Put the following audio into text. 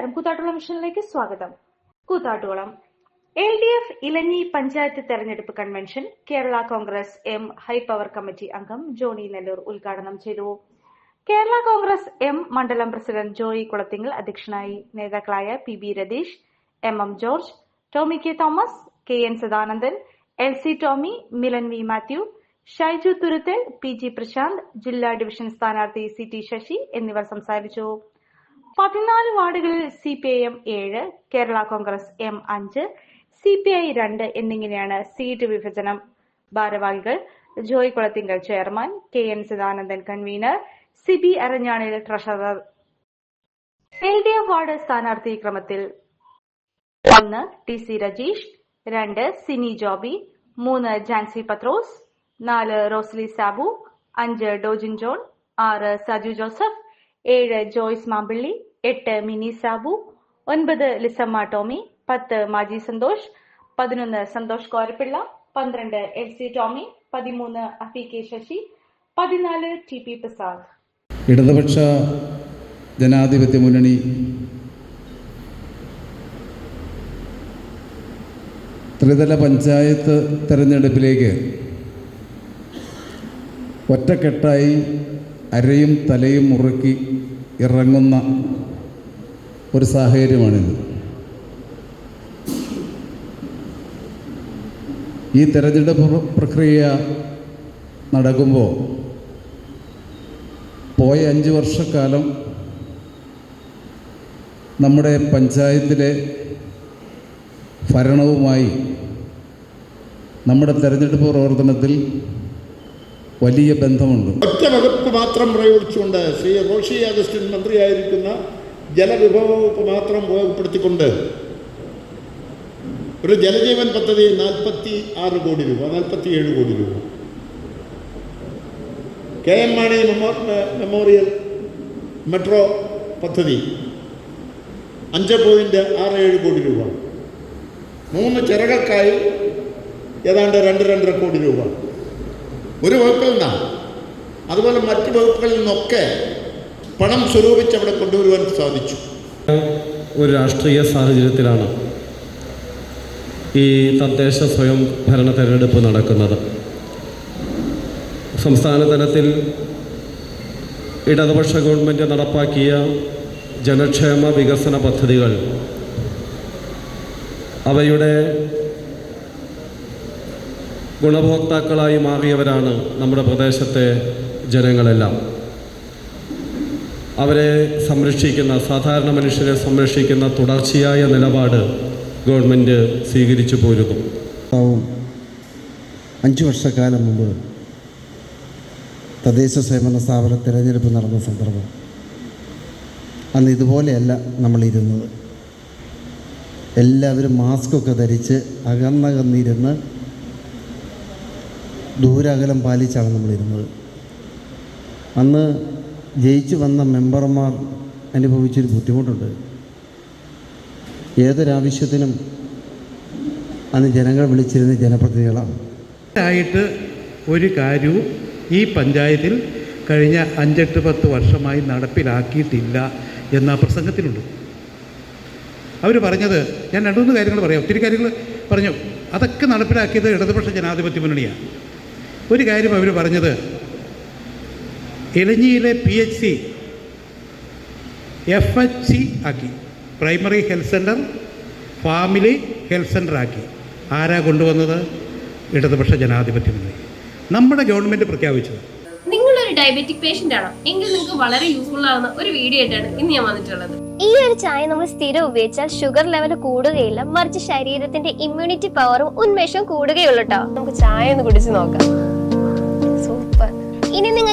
നമസ്കാരം. കൂത്താട്ടുകുളം മിഷനിലേക്ക് സ്വാഗതം. Koothattukulam. L D F Elanji panchayat തെരഞ്ഞെടുപ്പ് convention Kerala Congress M high power committee അംഗം ജോണി നെല്ലൂർ ഉദ്ഘാടനം ചെയ്തു. കേരള കോൺഗ്രസ് എം മണ്ഡലം പ്രസിഡന്റ് ജോയി കുളത്തിങ്ങൽ അധ്യക്ഷനായി നേതാക്കളായ P B Ratheesh M M George Tommy K Thomas K N Sadanandan L C Tommy Milan V Mathew Shaiju Thuruthel P G Prashanth ജില്ലാ division സ്ഥാനാർത്ഥി C T Sasi എന്നിവർ സംസാരിച്ചു. പതിനാല് വാർഡുകളിൽ സി പി ഐ എം ഏഴ് Kerala Congress M അഞ്ച് C P I രണ്ട് എന്നിങ്ങനെയാണ് സീറ്റ് വിഭജനം. ഭാരവാഹികൾ Joy Kulathingal chairman K N Sidanandan convener Siby Aranjanil treasurer. L D F ward സ്ഥാനാർത്ഥി ക്രമത്തിൽ ഒന്ന് ടി സി രജീഷ് രണ്ട് സിനി ജോബി മൂന്ന് ജാൻസി പത്രോസ് നാല് റോസ്ലി സാബു അഞ്ച് ഡോജിൻ ജോൺ ആറ് സജു ജോസഫ് ഏഴ് ജോയ്സ് മാമ്പിള്ളി എട്ട് മിനി സാബു ഒൻപത് ലിസമ്മ ടോമി പത്ത് മാജി സന്തോഷ് പതിനൊന്ന് സന്തോഷ് കോരപ്പിള്ള പന്ത്രണ്ട് എൽ സി ടോമി പതിമൂന്ന് അഫി കെ ശശി പതിനാല് ടി പി പ്രസാദ്. ഇടതുപക്ഷ ജനാധിപത്യ മുന്നണി ത്രിതല പഞ്ചായത്ത് തെരഞ്ഞെടുപ്പിലേക്ക് ഒറ്റക്കെട്ടായി അരയും തലയും മുറുക്കി ഇറങ്ങുന്ന ഒരു സാഹചര്യമാണിത്. ഈ തെരഞ്ഞെടുപ്പ് പ്രക്രിയ നടക്കുമ്പോൾ പോയ അഞ്ച് വർഷക്കാലം നമ്മുടെ പഞ്ചായത്തിലെ ഭരണവുമായി നമ്മുടെ തെരഞ്ഞെടുപ്പ് പ്രവർത്തനത്തിൽ വലിയ ബന്ധമുണ്ട്. ഒറ്റ വകുപ്പ് മാത്രം പ്രയോഗിച്ചുകൊണ്ട് ശ്രീ റോഷി അഗസ്റ്റിൻ മന്ത്രിയായിരിക്കുന്ന ജലവിഭവ വകുപ്പ് മാത്രം ഉപയോഗപ്പെടുത്തിക്കൊണ്ട് ഒരു ജലജീവൻ പദ്ധതി നാൽപ്പത്തി ആറ് കോടി രൂപ നാൽപ്പത്തി ഏഴ് കോടി രൂപ. K M Mani memorial metro പദ്ധതി അഞ്ച് പോയിന്റ് ആറ് ഏഴ് കോടി രൂപ. മൂന്ന് ചിറകൾക്കായി ഏതാണ്ട് രണ്ട് രണ്ടര കോടി രൂപ. ഒരു വകുപ്പിൽ നിന്നാണ്. അതുപോലെ മറ്റ് വകുപ്പുകളിൽ നിന്നൊക്കെ പണം സ്വരൂപിച്ച് അവിടെ കൊണ്ടുവരുവാൻ സാധിച്ചു. ഒരു രാഷ്ട്രീയ സാഹചര്യത്തിലാണ് ഈ തദ്ദേശ സ്വയം ഭരണ തെരഞ്ഞെടുപ്പ് നടക്കുന്നത്. സംസ്ഥാന തലത്തിൽ ഇടതുപക്ഷ ഗവൺമെന്റ് നടപ്പാക്കിയ ജനക്ഷേമ വികസന പദ്ധതികൾ അവയുടെ ഗുണഭോക്താക്കളായി മാറിയവരാണ് നമ്മുടെ പ്രദേശത്തെ ജനങ്ങളെല്ലാം. അവരെ സംരക്ഷിക്കുന്ന സാധാരണ മനുഷ്യരെ സംരക്ഷിക്കുന്ന തുടർച്ചയായ നിലപാട് ഗവൺമെന്റ് സ്വീകരിച്ചു പോരുന്നു. അഞ്ചു വർഷക്കാലം മുമ്പ് തദ്ദേശ സ്വയംഭരണ സ്ഥാപന തിരഞ്ഞെടുപ്പ് നടന്ന സന്ദർഭം. അന്ന് ഇതുപോലെയല്ല നമ്മളിരുന്നത്. എല്ലാവരും മാസ്കൊക്കെ ധരിച്ച് അകന്നകന്നിരുന്ന് ദൂരകലം പാലിച്ചാണ് നമ്മളിരുന്നത്. അന്ന് ജയിച്ചു വന്ന മെമ്പർമാർ അനുഭവിച്ചൊരു ബുദ്ധിമുട്ടുണ്ട്. ഏതൊരാവശ്യത്തിനും അന്ന് ജനങ്ങൾ വിളിച്ചിരുന്ന ജനപ്രതിനിധികളാണ്. ആയിട്ട് ഒരു കാര്യവും ഈ പഞ്ചായത്തിൽ കഴിഞ്ഞ അഞ്ചെട്ട് പത്ത് വർഷമായി നടപ്പിലാക്കിയിട്ടില്ല എന്ന പ്രസംഗത്തിലുണ്ട്. അവർ പറഞ്ഞത് ഞാൻ രണ്ട് മൂന്ന് കാര്യങ്ങൾ പറയാം. ഒത്തിരി കാര്യങ്ങൾ പറഞ്ഞു. അതൊക്കെ നടപ്പിലാക്കിയത് ഇടതുപക്ഷ ജനാധിപത്യ മുന്നണിയാണ്. ഒരു കാര്യം അവർ പറഞ്ഞത് ഇലഞ്ഞിയിലെ P H C F H C ആക്കി. Primary health centre family health centre ആക്കി. ആരാ കൊണ്ടുവന്നത്? ഇടതുപക്ഷ ജനാധിപത്യ മുന്നണി നമ്മുടെ ഗവൺമെന്റ് പ്രഖ്യാപിച്ചത്. നിങ്ങളൊരു ഡയബറ്റിക് പേഷ്യന്റ് ആണോ? എങ്കിൽ നിങ്ങൾക്ക് വളരെ യൂസ്ഫുൾ ആവുന്ന ഒരു വീഡിയോ ആയിട്ടാണ് ഇന്ന് ഞാൻ വന്നിട്ടുള്ളത്. ഈ ഒരു ചായ നമ്മൾ സ്ഥിരം ഉപയോഗിച്ചാൽ ഷുഗർ ലെവൽ കൂടുകയില്ല മറിച്ച് ശരീരത്തിന്റെ ഇമ്മ്യൂണിറ്റി പവറും ഉന്മേഷവും കൂടുകയുള്ളൂ കേട്ടോ നമുക്ക് ചായ ഒന്ന് കുടിച്ച് നോക്കാം.